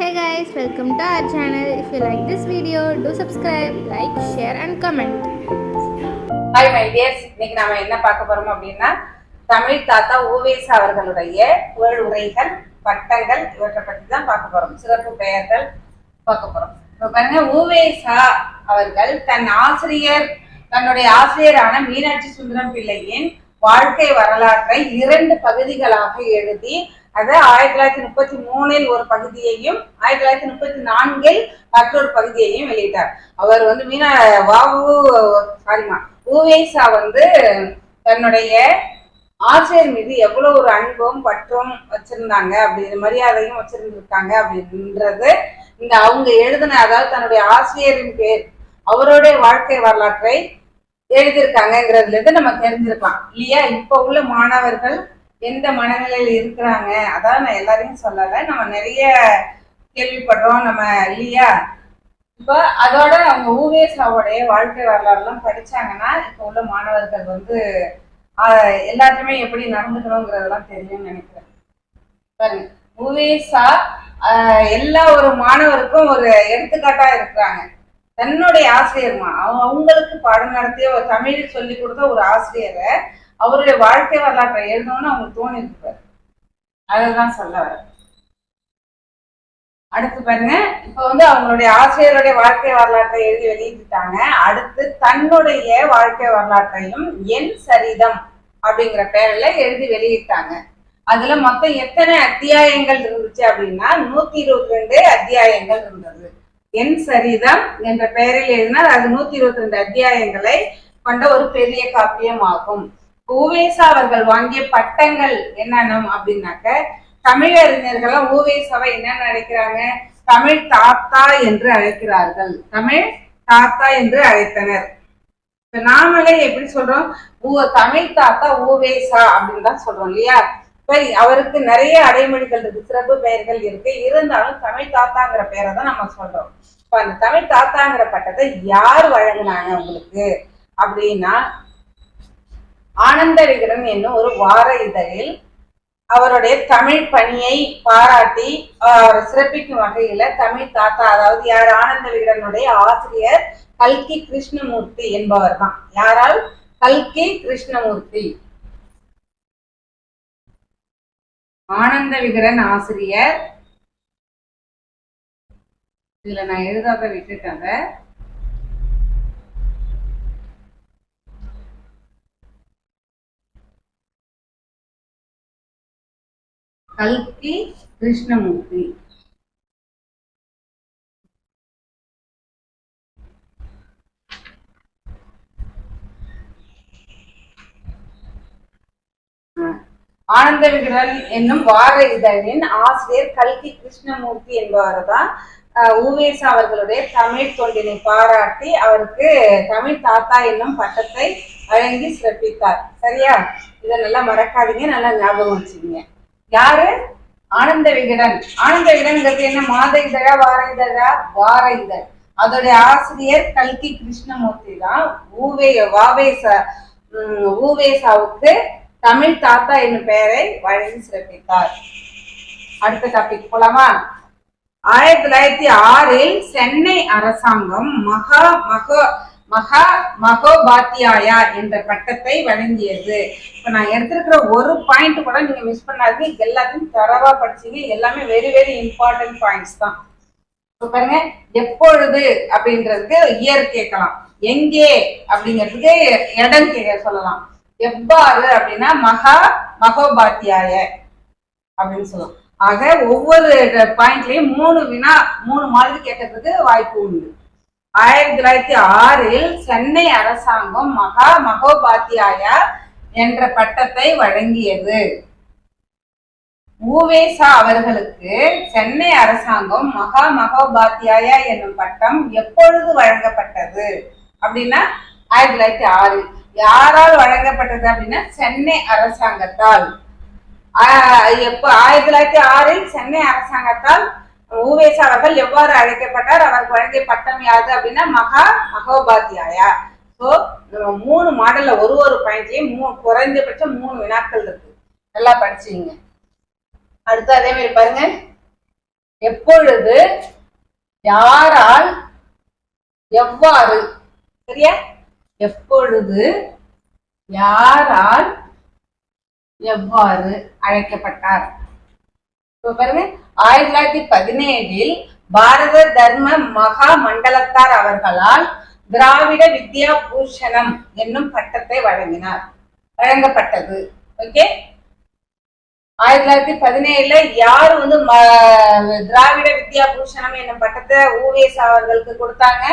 Hey guys welcome to our channel if you like this video do subscribe like share and comment hi my dears இன்னைக்கு நாம என்ன பார்க்க போறோம் அப்படின்னா தமிழ் தாத்தா ஓவேஸ் அவர்களுடைய புகழ் உரைகள் பட்டங்கள் இவற்றை பற்றி தான் பார்க்க போறோம். சிறப்பு பெயர்கள் பார்க்க போறோம். இப்ப பாருங்க ஓவேசா அவர்கள் தன் ஆசிரியர் தன்னுடைய ஆசிரியரான மீனாட்சி சுந்தரம் பிள்ளையின் வாழ்க்கை வரலாற்றை இரண்டு பகுதிகளாக எழுதி அது ஆயிரத்தி தொள்ளாயிரத்தி முப்பத்தி மூணில் ஒரு பகுதியையும் ஆயிரத்தி தொள்ளாயிரத்தி முப்பத்தி நான்கில் மற்றொரு பகுதியையும் வெளியிட்டார். அவர் வந்து மீனா வாவு சாரிமா ஊவேசா வந்து தன்னுடைய ஆசிரியர் மீது எவ்வளவு ஒரு அன்பும் பற்றும் வச்சிருந்தாங்க அப்படி மரியாதையும் வச்சிருந்திருக்காங்க அப்படின்றது இந்த அவங்க எழுதின அதாவது தன்னுடைய ஆசிரியரின் பேர் அவருடைய வாழ்க்கை வரலாற்றை எழுதியிருக்காங்கிறதுல இருந்து நம்ம தெரிஞ்சிருக்கலாம். இல்லையா? இப்ப உள்ள மாணவர்கள் எந்த மனநிலையில் இருக்கிறாங்க? அதான் நான் எல்லாரையும் சொல்லல. நம்ம நிறைய கேள்விப்படுறோம். நம்ம இல்லையா? இப்ப அதோட அவங்க ஊவேசாவோடைய வாழ்க்கை வரலாறுலாம் படிச்சாங்கன்னா இப்ப உள்ள மாணவர்கள் வந்து எல்லாத்தையுமே எப்படி நடந்துக்கணுங்கிறதெல்லாம் தெரியும்னு நினைக்கிறேன். பாருங்க. ஊவேசா எல்லா ஒரு மாணவருக்கும் ஒரு எடுத்துக்காட்டா இருக்கிறாங்க. தன்னுடைய ஆசிரியர்மா? அவங்க அவங்களுக்கு பாடம் நடத்திய ஒரு தமிழ் சொல்லி கொடுத்த ஒரு ஆசிரியரை அவருடைய வாழ்க்கை வரலாற்றை எழுதணும்னு அவங்களுக்கு தோணியிருப்பாரு அதுதான் சொல்ல வர அடுத்து பாருங்க இப்ப வந்து அவங்களுடைய ஆசிரியருடைய வாழ்க்கை வரலாற்றை எழுதி வெளியிட்டாங்க அடுத்து தன்னுடைய வாழ்க்கை வரலாற்றையும் என் சரிதம் அப்படிங்கிற பெயர்ல எழுதி வெளியிட்டாங்க. அதுல மொத்தம் எத்தனை அத்தியாயங்கள் இருந்துச்சு அப்படின்னா நூத்தி இருபத்தி ரெண்டு அத்தியாயங்கள் இருந்தது. என் சரிதம் என்ற பெயரில் எழுதினால் அது நூத்தி இருபத்தி ரெண்டு அத்தியாயங்களை கொண்ட ஒரு பெரிய காப்பியம் ஆகும் ஊவேசா அவர்கள் வாங்கிய பட்டங்கள் என்னென்ன அப்படின்னாக்க தமிழறிஞர்கள் ஊவேசாவை என்ன அழைக்கிறாங்க? தமிழ் தாத்தா என்று அழைக்கிறார்கள். தமிழ் தாத்தா என்று அழைத்தனர். இப்ப நாமளே எப்படி சொல்றோம்? ஊ தமிழ் தாத்தா ஓவேசா அப்படின்னு தான் சொல்றோம் இல்லையா? இப்ப அவருக்கு நிறைய அடைமொழிகள் இருக்கு சிறப்பு பெயர்கள் இருக்கு. இருந்தாலும் தமிழ் தாத்தாங்கிற பெயரை தான் நம்ம சொல்றோம். இப்ப அந்த தமிழ் தாத்தாங்கிற பட்டத்தை யார் வழங்கினாங்க உங்களுக்கு? அப்படின்னா ஆனந்த விகடன் என்னும் ஒரு வார இதழில் அவருடைய தமிழ் பணியை பாராட்டி அவரை சிறப்பிக்கும் வகையில தமிழ் தாத்தா அதாவது யார்? ஆனந்த விகடனுடைய ஆசிரியர் கல்கி கிருஷ்ணமூர்த்தி என்பவர் தான் யாரால்? கல்கி கிருஷ்ணமூர்த்தி. ஆனந்த விகடன் ஆசிரியர். இதுல நான் எழுதாத விட்டுட்டேங்க கல்கி கிருஷ்ணமூர்த்தி. ஆனந்த விகடன் என்னும் வார இதழின் ஆசிரியர் கல்கி கிருஷ்ணமூர்த்தி என்பவர்தான் ஊவேசா அவர்களுடைய தமிழ் தொண்டினை பாராட்டி அவருக்கு தமிழ் தாத்தா என்னும் பட்டத்தை வழங்கி சிறப்பித்தார். சரியா? இதை நல்லா மறக்காதீங்க நல்லா ஞாபகம் வச்சுக்கீங்க. யாரு? ஆனந்த விகடன். ஆனந்த விகடன்ங்கிறது என்ன? மாத இதழா வார இதழா வார இதழ் அதோடைய ஆசிரியர் கல்கி கிருஷ்ணமூர்த்தி தான். ஊவே வாவேச உம், ஊவேசாவுக்கு தமிழ் தாத்தா என்னும் பெயரை வழங்கி சிறப்பித்தார். அடுத்த டாபிக் போலாமா? ஆயிரத்தி தொள்ளாயிரத்தி ஆறில் சென்னை அரசாங்கம் மகா மகா மகா மகோபாத்தியாயா என்ற பட்டத்தை வழங்கியது. இப்ப நான் எடுத்திருக்கிற ஒரு பாயிண்ட் கூட நீங்க மிஸ் பண்ணாதீங்க. எல்லாத்தையும் தரவா படிச்சீங்க. எல்லாமே வெரி வெரி இம்பார்ட்டன்ட் பாயிண்ட்ஸ் தான். பாருங்க எப்பொழுது அப்படின்றதுக்கு இயர் கேட்கலாம். எங்கே அப்படிங்கிறதுக்கு இடம் கே சொல்லலாம். எவ்வாறு அப்படின்னா மகா மகோபாத்தியாய அப்படின்னு சொல்லலாம். ஆக ஒவ்வொரு பாயிண்ட்லயும் மூணு வினா மூணு மாதிரி கேட்கறதுக்கு வாய்ப்பு உண்டு. ஆயிரத்தி தொள்ளாயிரத்தி ஆறில் சென்னை அரசாங்கம் மகா மகோபாத்தியாயா என்ற பட்டத்தை வழங்கியது. ஊவேசா அவர்களுக்கு சென்னை அரசாங்கம் மகா மகோபாத்தியாயா என்னும் பட்டம் எப்பொழுது வழங்கப்பட்டது? அப்படின்னா ஆயிரத்தி தொள்ளாயிரத்தி ஆறு யாரால் வழங்கப்பட்டது அப்படின்னா சென்னை அரசாங்கத்தால். ஆஹ் எப்ப ஆயிரத்தி தொள்ளாயிரத்தி ஆறில் சென்னை அரசாங்கத்தால் ஊவேசா அவர்கள் எவ்வாறு அழைக்கப்பட்டார்? அவருக்கு வழங்கிய பட்டம் யாது அப்படின்னா மகா மகோபாத்தியாயா. ஸோ நம்ம மூணு மாடல்ல ஒரு ஒரு பாயிண்ட்லயும் மூணு குறைந்தபட்சம் மூணு வினாக்கள் இருக்கு. நல்லா படிச்சுங்க அடுத்து அதே மாதிரி பாருங்க. எப்பொழுது யாரால் எவ்வாறு சரியா? எப்பொழுது யாரால் எவ்வாறு அழைக்கப்பட்டார்? இப்ப பாருங்க ஆயிரத்தி தொள்ளாயிரத்தி பதினேழில் பாரத தர்ம மகா மண்டலத்தார் அவர்களால் திராவிட வித்யா பூஷணம் என்னும் பட்டத்தை வழங்கினார். வழங்கப்பட்டது. ஓகே? ஆயிரத்தி தொள்ளாயிரத்தி பதினேழுல யார் வந்து திராவிட வித்யா பூஷணம் என்னும் பட்டத்தை ஓவியஸ் அவர்களுக்கு கொடுத்தாங்க?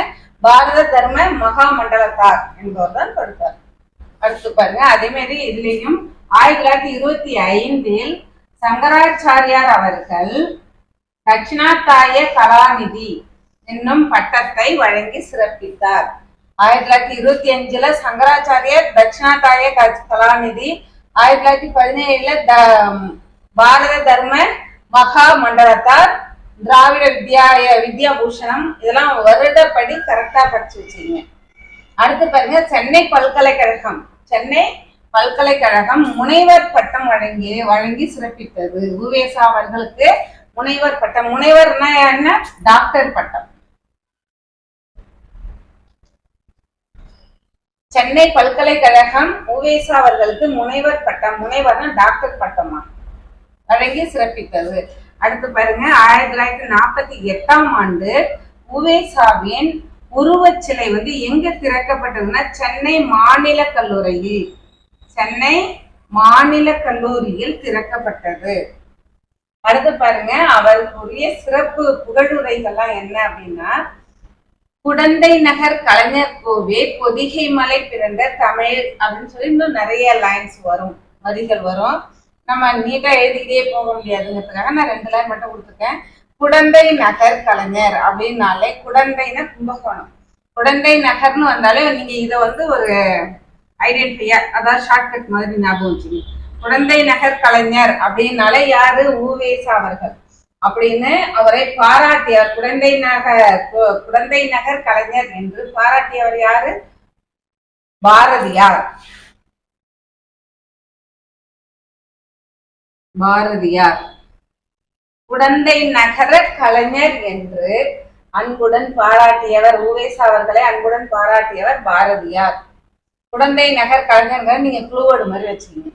பாரத தர்ம மகா மண்டலத்தார் என்பவர் தான் கொடுத்தார். அடுத்து பாருங்க அதே மாதிரி இதுலயும் ஆயிரத்தி தொள்ளாயிரத்தி இருபத்தி ஐந்தில் சங்கராச்சாரியார் அவர்கள் தட்சிணாத்தாய கலாநிதி என்னும் பட்டத்தை வழங்கி சிறப்பித்தார். ஆயிரத்தி தொள்ளாயிரத்தி இருபத்தி அஞ்சுல சங்கராச்சாரியர் தட்சிணாத்தாய கலாநிதி ஆயிரத்தி தொள்ளாயிரத்தி பதினேழுல த- பாரத தர்ம மகா மண்டலத்தார் திராவிட வித்யாய வித்யாபூஷணம் இதெல்லாம் வருடப்படி கரெக்டா படிச்சு வச்சுங்க அடுத்து பாருங்க சென்னை பல்கலைக்கழகம். சென்னை பல்கலைக்கழகம் முனைவர் பட்டம் வழங்கி வழங்கி சிறப்பித்தது. உவேசா அவர்களுக்கு முனைவர் பட்டம். முனைவர்னா என்ன? டாக்டர் பட்டம். சென்னை பல்கலைக்கழகம் உவேசா அவர்களுக்கு முனைவர் பட்டம். முனைவர்னா டாக்டர் பட்டமா? வழங்கி சிறப்பித்தது. அடுத்து பாருங்க ஆயிரத்தி தொள்ளாயிரத்தி நாற்பத்தி எட்டாம் ஆண்டு உவேசாவின் உருவச் சிலை வந்து எங்க திறக்கப்பட்டதுன்னா சென்னை மாநில கல்லூரியில். சென்னை மாநில கல்லூரியில் திறக்கப்பட்டது. அடுத்து பாருங்க அவர்களுடைய சிறப்பு புகழுரைகள்லாம் என்ன அப்படின்னா குடந்தை நகர் கலைஞர் கோவே பொதிகை மலை பிறந்த தமிழ் அப்படின்னு சொல்லி இன்னும் நிறைய லைன்ஸ் வரும் வரிகள் வரும். நம்ம நீட்டா எழுதிக்கிட்டே போக முடியாதுங்கிறதுக்காக நான் ரெண்டு லைன் மட்டும் கொடுத்துருக்கேன். குடந்தை நகர் கலைஞர் அப்படின்னாலே குடந்தைன்னா கும்பகோணம். குடந்தை நகர்னு வந்தாலே நீங்க இதை வந்து ஒரு ஐடென்டிஃபையா அதாவது ஷார்ட்கட் மாதிரி ஞாபகம் வச்சுக்கணும். குழந்தை நகர் கலைஞர் அப்படின்னாலே யாரு? ஊவேசா அவர்கள். அப்படின்னு அவரை பாராட்டியவர் குழந்தை நகர் குழந்தை நகர் கலைஞர் என்று பாராட்டியவர் யாரு? பாரதியார். பாரதியார். குடந்தை நகர கலைஞர் என்று அன்புடன் பாராட்டியவர் ஊவேசா அவர்களை அன்புடன் பாராட்டியவர் பாரதியார். குடந்தை நகர் கலைஞர்கள் நீங்க க்ளூவர்டு மாதிரி வச்சுக்கீங்க.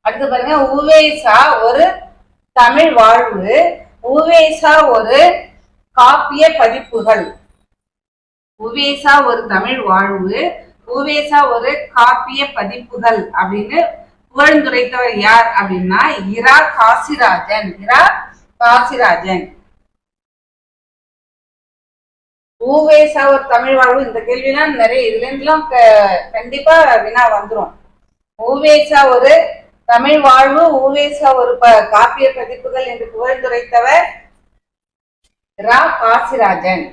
அடுத்து பாருங்க உவேசா ஒரு தமிழ் வாழ்வு. உவேசா ஒரு காப்பிய பதிப்புகள். உவேசா ஒரு தமிழ் வாழ்வு. உவேசா ஒரு காப்பிய பதிப்புகள் அப்படின்னு புகழ்ந்துரைத்தவர் யார் அப்படின்னா இரா காசிராஜன். இரா காசிராஜன். ஊவேசா ஒரு தமிழ் வாழ்வு இந்த கேள்விலாம் நிறைய இதுல இருந்துலாம் க- கண்டிப்பா வினா வந்துரும். ஊவேசா ஒரு தமிழ் வாழ்வு ஊவேசா ஒரு ப- காப்பிய பதிப்புகள் என்று புகழ்ந்துரைத்தவர் ரா. காசிராஜன்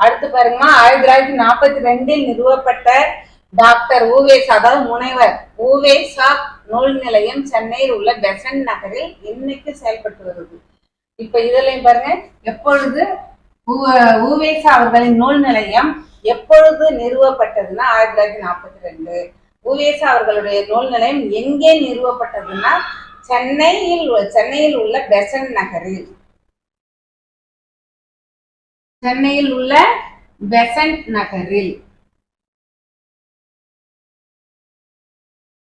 அடுத்து பாருங்கம்மா ஆயிரத்தி தொள்ளாயிரத்தி நாற்பத்தி ரெண்டில் நிறுவப்பட்ட டாக்டர் ஊவேசா அதாவது முனைவர் ஊவேசா நூல் நிலையம் சென்னையில் உள்ள பெசன் நகரில் இன்னைக்கு செயல்பட்டு வருது. இப்ப இதுலயும் பாருங்க எப்பொழுது ஊவேசா அவர்களின் நூல் நிலையம் எப்பொழுது நிறுவப்பட்டதுன்னா ஆயிரத்தி தொள்ளாயிரத்தி நாற்பத்தி ரெண்டு. ஊவேசா அவர்களுடைய நூல் நிலையம் எங்கே நிறுவப்பட்டதுன்னா சென்னையில் சென்னையில் உள்ள பெசன்ட் நகரில். சென்னையில் உள்ள பெசன்ட் நகரில்.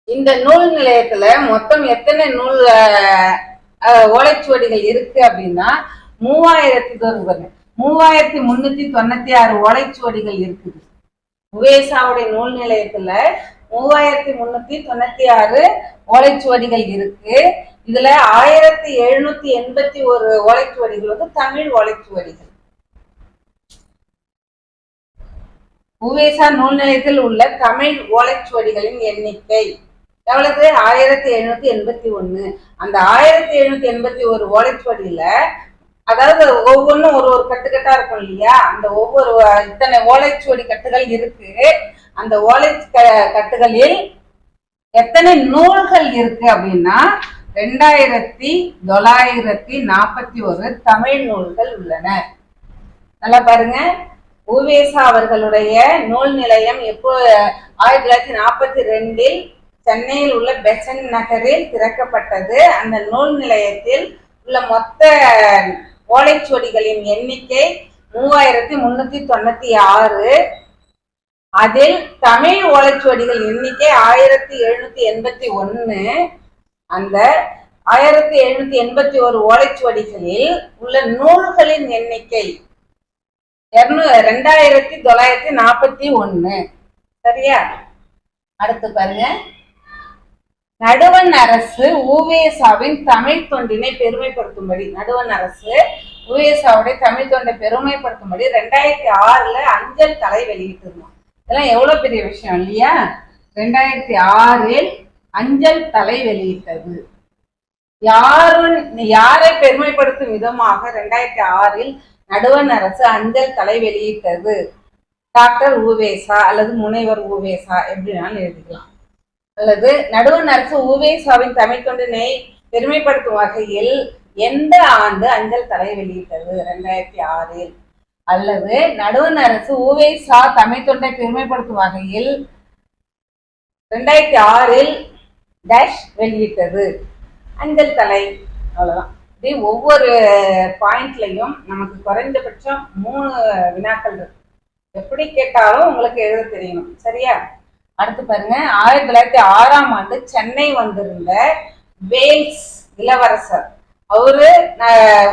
இந்த நூல் நிலையத்துல மொத்தம் எத்தனை நூல் ஓலைச்சுவடிகள் இருக்கு அப்படின்னா மூவாயிரத்தி தொண்ணூறு. மூவாயிரத்தி முன்னூத்தி தொண்ணூத்தி ஆறு ஓலைச்சுவடிகள் இருக்குது. உவேசாவுடைய நூல் நிலையத்துல மூவாயிரத்தி முன்னூத்தி தொண்ணூத்தி ஆறு ஓலைச்சுவடிகள் இருக்கு. இதுல ஆயிரத்தி எழுநூத்தி எண்பத்தி ஒரு ஓலைச்சுவடிகள் வந்து தமிழ் ஓலைச்சுவடிகள். உவேசா நூல் நிலையத்தில் உள்ள தமிழ் ஓலைச்சுவடிகளின் எண்ணிக்கை எவ்வளவு? ஆயிரத்தி எழுநூத்தி எண்பத்தி ஒண்ணு. அந்த ஆயிரத்தி எழுநூத்தி எண்பத்தி ஒரு ஓலைச்சுவடியில அதாவது ஒவ்வொன்றும் ஒரு ஒரு கட்டுக்கட்டா இருக்கும் இல்லையா? அந்த ஒவ்வொரு இத்தனை ஓலைச்சுவடி கட்டுகள் இருக்கு. அந்த ஓலை க- கட்டுகளில் எத்தனை நூல்கள் இருக்கு அப்படின்னா ரெண்டாயிரத்தி தொள்ளாயிரத்தி நாற்பத்தி ஒரு தமிழ் நூல்கள் உள்ளன. நல்லா பாருங்க. உவேசா அவர்களுடைய நூல் நிலையம் எப்போ ஆயிரத்தி தொள்ளாயிரத்தி நாற்பத்தி ரெண்டில் சென்னையில் உள்ள பெசன் நகரில் திறக்கப்பட்டது. அந்த நூல் நிலையத்தில் உள்ள மொத்த ஓலைச்சுவடிகளின் எண்ணிக்கை மூவாயிரத்தி முன்னூத்தி தொண்ணூத்தி ஆறு. அதில் தமிழ் ஓலைச்சுவடிகள் எண்ணிக்கை ஆயிரத்தி எழுநூத்தி எண்பத்தி ஒன்னு. அந்த ஆயிரத்தி எழுநூத்தி எண்பத்தி ஒரு ஓலைச்சுவடிகளில் உள்ள நூல்களின் எண்ணிக்கை இரநூ ரெண்டாயிரத்தி தொள்ளாயிரத்தி நாற்பத்தி ஒன்னு. சரியா? அடுத்து பாருங்க. நடுவண் அரசு ஊவேசாவின் தமிழ் தொண்டினை பெருமைப்படுத்தும்படி நடுவண் அரசு ஊவேசாவுடைய தமிழ் தொண்டை பெருமைப்படுத்தும்படி ரெண்டாயிரத்தி ஆறுல அஞ்சல் தலை வெளியிட்டிருந்தோம் இதெல்லாம் எவ்வளவு பெரிய விஷயம் இல்லையா? ரெண்டாயிரத்தி ஆறில் அஞ்சல் தலை வெளியிட்டது. யாரும் யாரை பெருமைப்படுத்தும் விதமாக ரெண்டாயிரத்தி ஆறில் நடுவண் அரசு அஞ்சல் தலை வெளியிட்டது? டாக்டர் ஊவேசா அல்லது முனைவர் ஊவேசா எப்படினாலும் எழுதிக்கலாம். அல்லது நடுவண் அரசு ஊவேசாவின் தமிழ் தொண்டினை பெருமைப்படுத்தும் வகையில் எந்த ஆண்டு அஞ்சல் தலை வெளியிட்டது? ரெண்டாயிரத்தி ஆறில். அல்லது நடுவண் அரசு ஊவேசா தமிழ் தொண்டை பெருமைப்படுத்தும் வகையில் ரெண்டாயிரத்தி ஆறில் டேஷ் வெளியிட்டது. அஞ்சல் தலை. அவ்வளவுதான். இப்படி ஒவ்வொரு பாயிண்ட்லயும் நமக்கு குறைந்தபட்சம் மூணு வினாக்கள் இருக்கு. எப்படி கேட்டாலும் உங்களுக்கு எழுத தெரியணும். சரியா? அடுத்து பாருங்க ஆயிரத்தி தொள்ளாயிரத்தி ஆறாம் ஆண்டு சென்னை வந்திருந்த வேல்ஸ் இளவரசர். அவரு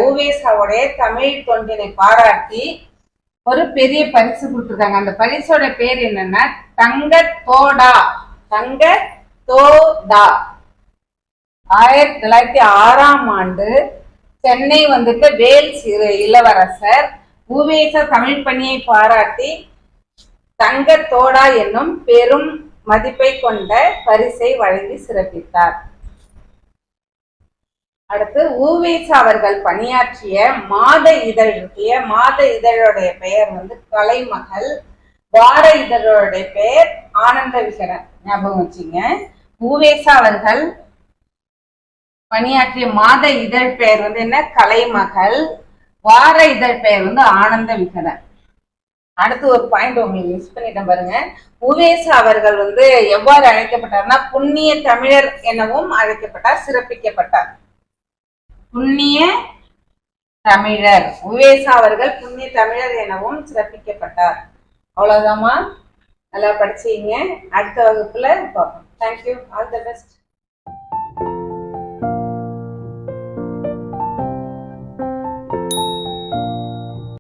ஊவேசாவுடைய தமிழ் தொண்டினை பாராட்டி ஒரு பெரிய பரிசு கொடுத்துருக்காங்க. அந்த பரிசோட பேர் என்னன்னா தங்க தோடா தங்க தோடா ஆயிரத்தி தொள்ளாயிரத்தி ஆறாம் ஆண்டு சென்னை வந்துட்டு வேல்ஸ் இளவரசர் ஊவேச தமிழ் பணியை பாராட்டி தங்கத்தோடா என்னும் பெரும் மதிப்பை கொண்ட பரிசை வழங்கி சிறப்பித்தார். அடுத்து ஊவேசா அவர்கள் பணியாற்றிய மாத இதழ் இருக்கிய மாத இதழோடைய பெயர் வந்து கலைமகள். வார இதழோடைய பெயர் ஆனந்த விகடன் ஞாபகம் வச்சுங்க. ஊவேசா அவர்கள் பணியாற்றிய மாத இதழ் பெயர் வந்து என்ன? கலைமகள். வார இதழ் பெயர் வந்து ஆனந்த விகடன் அடுத்து ஒரு பாயிண்ட் உங்களுக்கு மிஸ் பண்ணிட்டேன் பாருங்க. உவேசா அவர்கள் வந்து எவ்வாறு அழைக்கப்பட்டார்னா புண்ணிய தமிழர் எனவும் அழைக்கப்பட்டார் சிறப்பிக்கப்பட்டார். புண்ணிய தமிழர். உவேசா அவர்கள் புண்ணிய தமிழர் எனவும் சிறப்பிக்கப்பட்டார். அவ்வளவுதாம்மா? நல்லா படிச்சீங்க. அடுத்த வகுப்புல பார்ப்போம். Thank you all the best